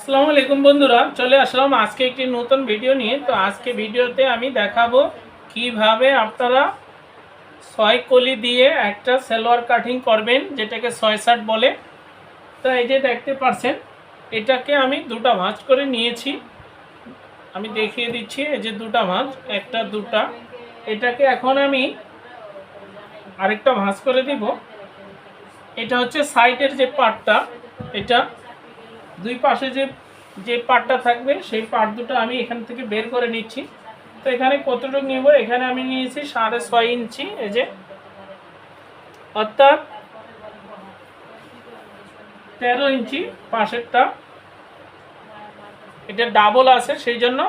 আসসালামু আলাইকুম বন্ধুরা, চলে আসলাম আজকে একটি নতুন ভিডিও নিয়ে। তো আজকে ভিডিওতে আমি দেখাবো কীভাবে আপনারা ছয় কলি দিয়ে একটা সেলোয়ার কাটিং করবেন, যেটাকে ছয় শার্ট বলে। তো এই যে দেখতে পাচ্ছেন, এটাকে আমি দুটা ভাঁজ করে নিয়েছি। আমি দেখিয়ে দিচ্ছি, এই যে দুটা ভাঁজ, একটা, দুটা। এটাকে এখন আমি আরেকটা ভাঁজ করে দিব। এটা হচ্ছে সাইডের যে পার্টটা এটা দুই পাশে যে যে পাটটা থাকবে, সেই পাট দুটো আমি এখান থেকে বের করে নিচ্ছি। তো এখানে কতটুকু নেব? এখানে আমি নিয়েছি সাড়ে ছয় ইঞ্চি। এই যে, অর্থাৎ তেরো ইঞ্চি পাশেরটা। এটা ডাবল আছে, সেই জন্য।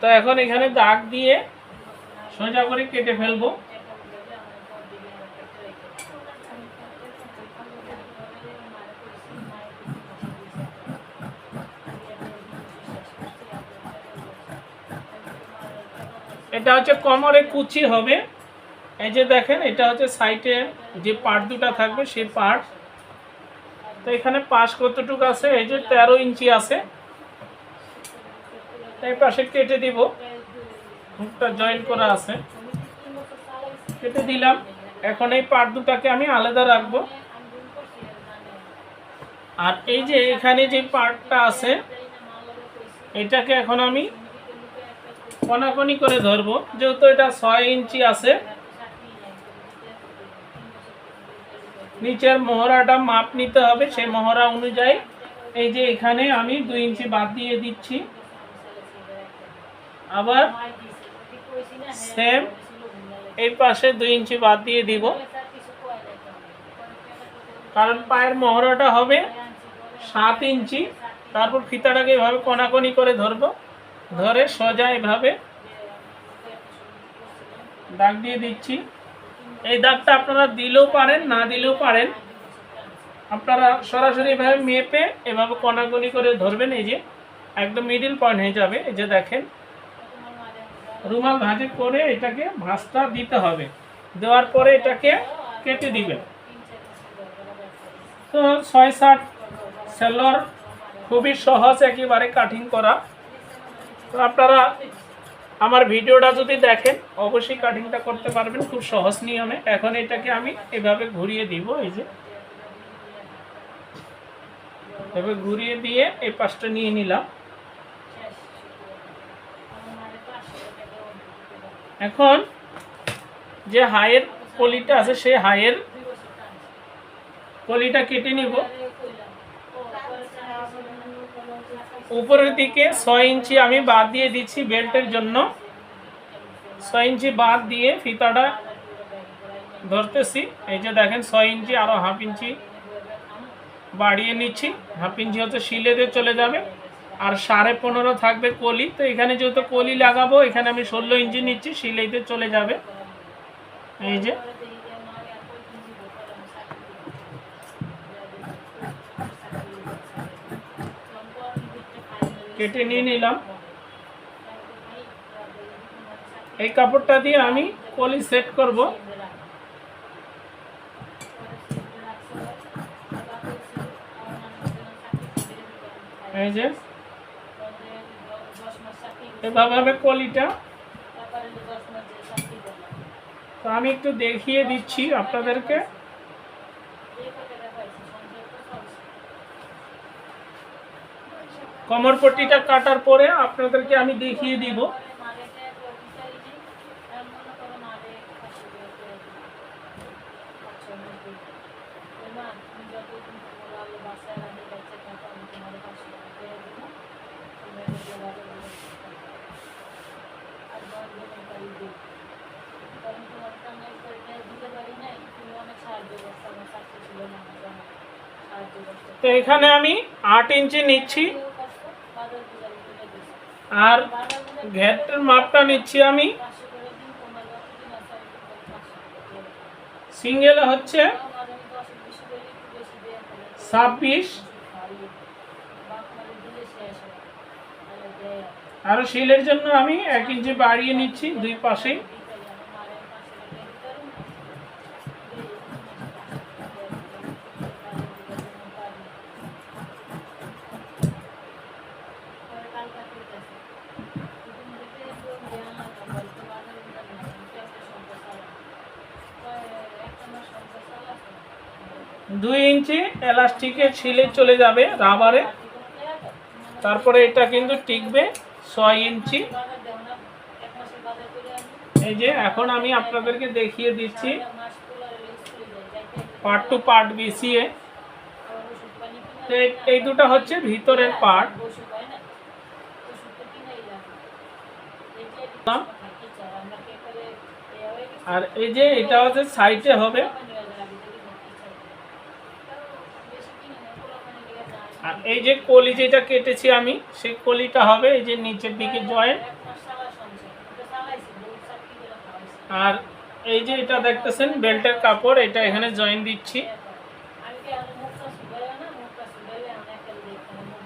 তো এখন এখানে দাগ দিয়ে সোজা করে কেটে ফেলব। এটা হচ্ছে কোমরে কুচি হবে। এই যে দেখেন, এটা হচ্ছে সাইটে যে পার্ট দুটা থাকবে, সেই পার্ট। তো এখানে পাশ কতটুকু আছে? এই যে তেরো ইঞ্চি আছে। এই পাশে কেটে দিব। মুখটা জয়েন করা আছে। কেটে দিলাম। এখন এই পার্ট দুটাকে আমি আলাদা রাখব। আর এই যে এখানে যে পার্টটা আছে, এটাকে এখন আমি কনাকনি করে ধরবো। যেহেতু এটা ছয় ইঞ্চি আছে। নিচের মহড়াটা মাপ নিতে হবে। সেই মহড়া অনুযায়ী এই যে এখানে আমি দুই ইঞ্চি বাদ দিয়ে দিচ্ছি। আবার সেম এই পাশে দুই ইঞ্চি বাদ দিয়ে দিব। কারণ পায়ের মহড়াটা হবে সাত ইঞ্চি। তারপর ফিতাটাকে এভাবে কনাকনি করে ধরবো। ধরে সোজা এভাবে দাগ দিয়ে দিচ্ছি। এই দাগটা আপনারা দিলেও পারেন, না দিলেও পারেন। আপনারা সরাসরি এভাবে মেপে এভাবে কনাকনি করে ধরবেন, এই যে একদম মিডিল পয়েন্ট হয়ে যাবে। এই যে দেখেন, রুমাল ভাঁজে করে এটাকে ভাঁজটা দিতে হবে। দেওয়ার পরে এটাকে কেটে দিবেন। তো ছয় সাত সেলর খুবই সহজ একেবারে কাটিং করা। তো আপনারা আমার ভিডিওটা যদি দেখেন, অবশ্যই কাটিংটা করতে পারবেন খুব সহজ নিয়মে। এখন এটাকে আমি এভাবে ঘুরিয়ে দিব, এই যে। এভাবে ঘুরিয়ে দিয়ে এই পাশটা নিয়ে নিলাম। এখন যে হাইয়ের কলিটা আছে, সেই হাইয়ের কলিটা কেটে নিব। উপরের দিকে ছয় ইঞ্চি আমি বাদ দিয়ে দিচ্ছি বেল্টের জন্য। ছয় ইঞ্চি বাদ দিয়ে ফিতাটা ধরতেছি। এই যে দেখেন, ছয় ইঞ্চি আরও হাফ ইঞ্চি বাড়িয়ে নিচ্ছি। হাফ ইঞ্চি হচ্ছে শিলেতে চলে যাবে। আর সাড়ে পনেরো থাকবে কলি। তো এখানে যেহেতু কলি লাগাবো, এখানে আমি ষোলো ইঞ্চি নিচ্ছি শিলেতে চলে যাবে। এই যে কেটে নিয়ে নিলাম। এই কাপড়টা দিয়ে আমি কলি সেট করব। এই যে, এভাবে হবে কলিটা। তো আমি একটু দেখিয়ে দিচ্ছি আপনাদেরকে। কমর পট্টিটা কাটার পরে আপনাদেরকে আমি দেখিয়ে দিব। তো এখানে আমি আট ইঞ্চি নিচ্ছি। আর ঘেরটার মাপটা নিচ্ছি আমি। সিঙ্গেল হচ্ছে ছাব্বিশ। আর শিলের জন্য আমি এক ইঞ্চি বাড়িয়ে নিচ্ছি দুই পাশেই দুই ইঞ্চি এলাস্টিকে ছিলে চলে যাবে রাবারে। তারপরে এটা কিন্তু টিকবে ছয় ইঞ্চি। এই যে এখন আমি আপনাদেরকে দেখিয়ে দিচ্ছি পার্ট টু পার্ট বিসিএ এই- দুটো হচ্ছে ভিতরের পার্ট আর এই যে এটা হচ্ছে সাইডে হবে। আর এই যে কলি যেটা কেটেছি আমি, সেই কলিটা হবে এই যে নিচের দিকে জয়েন্ট। আর এই যে এটা দেখতেছেন, বেল্টের কাপড়, এটা এখানে জয়েন দিচ্ছি।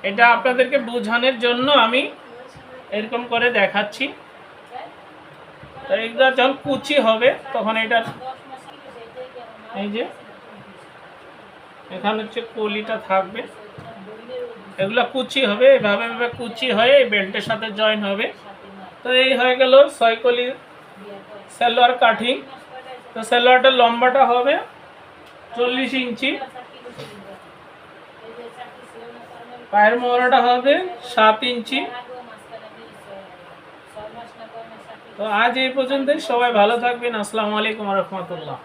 এটা আপনাদেরকে বোঝানোর জন্য আমি এরকম করে দেখাচ্ছি। তো এইটা যখন কুচি হবে, তখন এটা এই যে, এখানে হচ্ছে কলিটা থাকবে। এগুলো কুচি হবে, এভাবে এভাবে কুচি হয়ে এই বেল্টের সাথে জয়েন হবে। তো এই হয়ে গেল ছয় কলি সালোয়ার কাটিং তো সালোয়ারটার লম্বাটা হবে চল্লিশ ইঞ্চি। পায়ের মোহরাটা হবে সাত ইঞ্চি। তো আজ এই পর্যন্তই, সবাই ভালো থাকবেন। আসসালামু আলাইকুম রহমতুল্লাহ।